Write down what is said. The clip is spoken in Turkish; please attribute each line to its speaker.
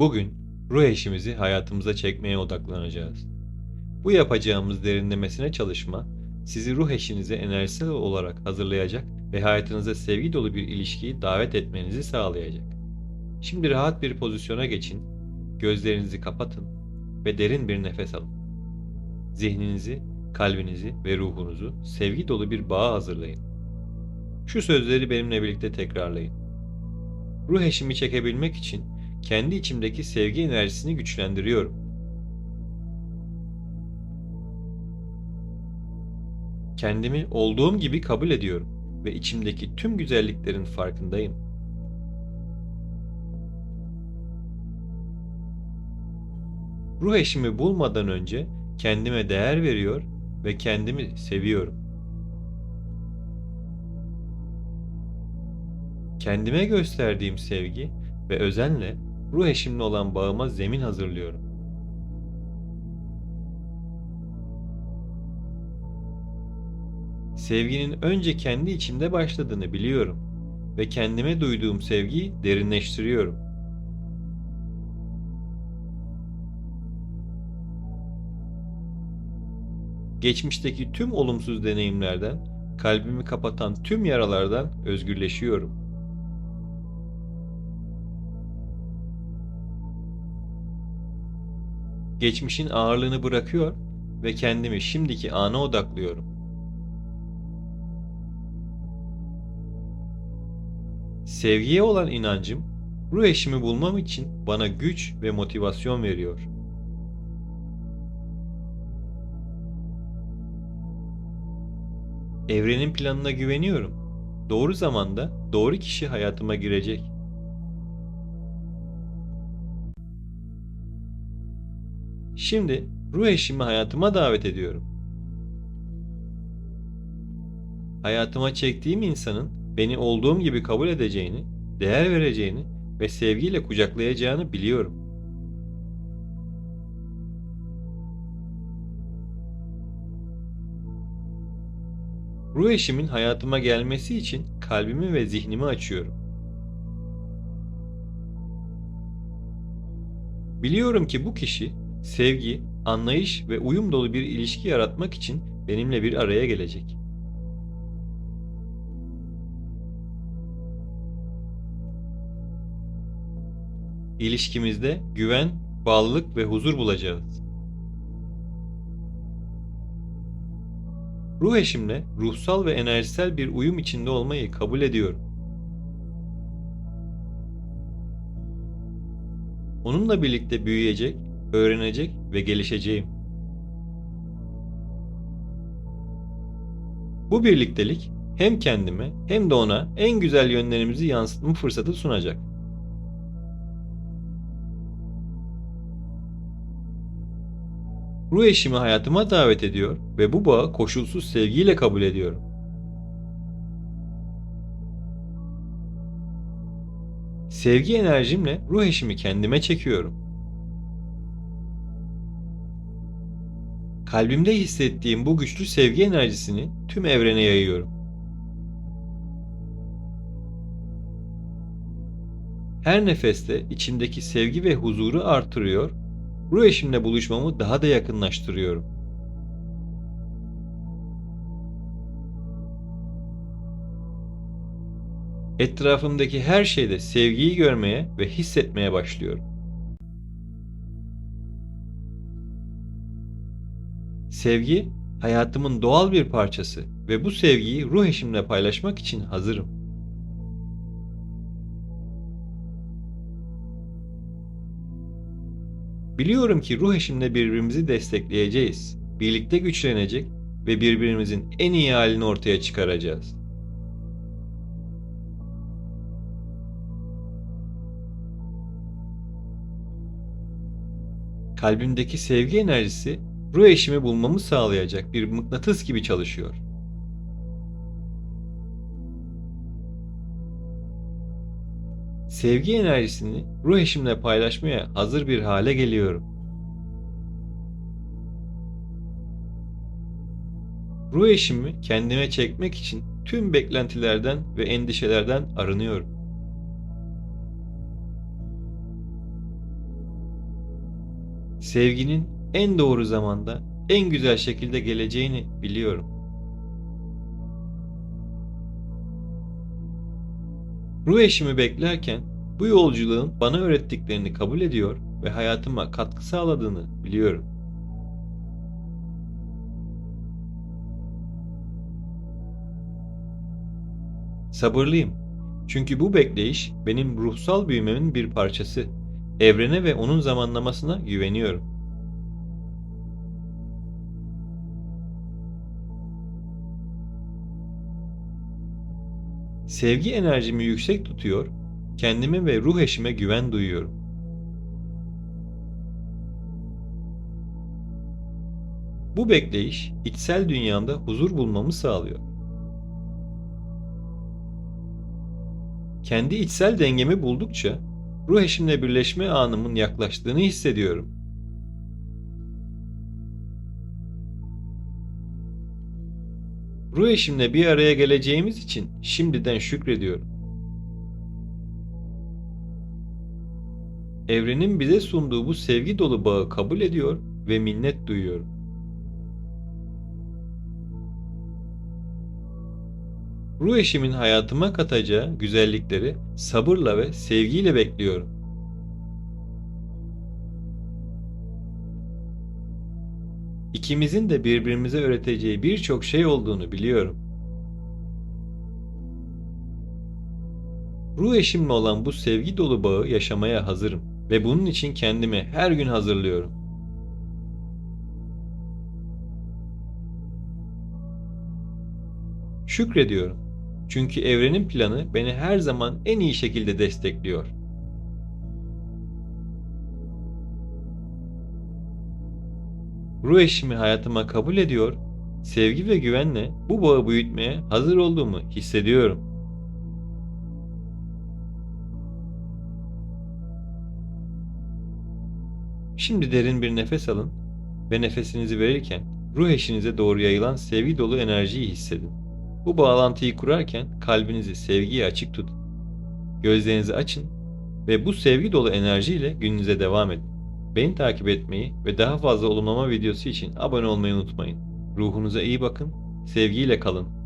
Speaker 1: Bugün ruh eşimizi hayatımıza çekmeye odaklanacağız. Bu yapacağımız derinlemesine çalışma sizi ruh eşinize enerjisel olarak hazırlayacak ve hayatınıza sevgi dolu bir ilişkiyi davet etmenizi sağlayacak. Şimdi rahat bir pozisyona geçin, gözlerinizi kapatın ve derin bir nefes alın. Zihninizi, kalbinizi ve ruhunuzu sevgi dolu bir bağa hazırlayın. Şu sözleri benimle birlikte tekrarlayın. Ruh eşimi çekebilmek için kendi içimdeki sevgi enerjisini güçlendiriyorum. Kendimi olduğum gibi kabul ediyorum ve içimdeki tüm güzelliklerin farkındayım. Ruh eşimi bulmadan önce kendime değer veriyor ve kendimi seviyorum. Kendime gösterdiğim sevgi ve özenle ruh eşimle olan bağıma zemin hazırlıyorum. Sevginin önce kendi içimde başladığını biliyorum ve kendime duyduğum sevgiyi derinleştiriyorum. Geçmişteki tüm olumsuz deneyimlerden, kalbimi kapatan tüm yaralardan özgürleşiyorum. Geçmişin ağırlığını bırakıyor ve kendimi şimdiki ana odaklıyorum. Sevgiye olan inancım ruh eşimi bulmam için bana güç ve motivasyon veriyor. Evrenin planına güveniyorum. Doğru zamanda doğru kişi hayatıma girecek. Şimdi ruh eşimi hayatıma davet ediyorum. Hayatıma çektiğim insanın beni olduğum gibi kabul edeceğini, değer vereceğini ve sevgiyle kucaklayacağını biliyorum. Ruh eşimin hayatıma gelmesi için kalbimi ve zihnimi açıyorum. Biliyorum ki bu kişi sevgi, anlayış ve uyum dolu bir ilişki yaratmak için benimle bir araya gelecek. İlişkimizde güven, bağlılık ve huzur bulacağız. Ruh eşimle ruhsal ve enerjisel bir uyum içinde olmayı kabul ediyorum. Onunla birlikte büyüyecek, öğrenecek ve gelişeceğim. Bu birliktelik hem kendime hem de ona en güzel yönlerimizi yansıtma fırsatı sunacak. Ruh eşimi hayatıma davet ediyor ve bu bağı koşulsuz sevgiyle kabul ediyorum. Sevgi enerjimle ruh eşimi kendime çekiyorum. Kalbimde hissettiğim bu güçlü sevgi enerjisini tüm evrene yayıyorum. Her nefeste içimdeki sevgi ve huzuru artırıyor, ruh eşimle buluşmamı daha da yakınlaştırıyorum. Etrafımdaki her şeyde sevgiyi görmeye ve hissetmeye başlıyorum. Sevgi hayatımın doğal bir parçası ve bu sevgiyi ruh eşimle paylaşmak için hazırım. Biliyorum ki ruh eşimle birbirimizi destekleyeceğiz. Birlikte güçlenecek ve birbirimizin en iyi halini ortaya çıkaracağız. Kalbimdeki sevgi enerjisi ruh eşimi bulmamı sağlayacak bir mıknatıs gibi çalışıyor. Sevgi enerjisini ruh eşimle paylaşmaya hazır bir hale geliyorum. Ruh eşimi kendime çekmek için tüm beklentilerden ve endişelerden arınıyorum. Sevginin en doğru zamanda, en güzel şekilde geleceğini biliyorum. Ruh eşimi beklerken bu yolculuğun bana öğrettiklerini kabul ediyor ve hayatıma katkı sağladığını biliyorum. Sabırlıyım. Çünkü bu bekleyiş benim ruhsal büyümemin bir parçası. Evrene ve onun zamanlamasına güveniyorum. Sevgi enerjimi yüksek tutuyor, kendime ve ruh eşime güven duyuyorum. Bu bekleyiş içsel dünyamda huzur bulmamı sağlıyor. Kendi içsel dengemi buldukça ruh eşimle birleşme anımın yaklaştığını hissediyorum. Ruh eşimle bir araya geleceğimiz için şimdiden şükrediyorum. Evrenin bize sunduğu bu sevgi dolu bağı kabul ediyor ve minnet duyuyorum. Ruh eşimin hayatıma katacağı güzellikleri sabırla ve sevgiyle bekliyorum. İkimizin de birbirimize öğreteceği birçok şey olduğunu biliyorum. Ruh eşimle olan bu sevgi dolu bağı yaşamaya hazırım ve bunun için kendimi her gün hazırlıyorum. Şükrediyorum. Çünkü evrenin planı beni her zaman en iyi şekilde destekliyor. Ruh eşimi hayatıma kabul ediyor, sevgi ve güvenle bu bağı büyütmeye hazır olduğumu hissediyorum. Şimdi derin bir nefes alın ve nefesinizi verirken ruh eşinize doğru yayılan sevgi dolu enerjiyi hissedin. Bu bağlantıyı kurarken kalbinizi sevgiye açık tutun. Gözlerinizi açın ve bu sevgi dolu enerjiyle gününüze devam edin. Beni takip etmeyi ve daha fazla olumlama videosu için abone olmayı unutmayın. Ruhunuza iyi bakın, sevgiyle kalın.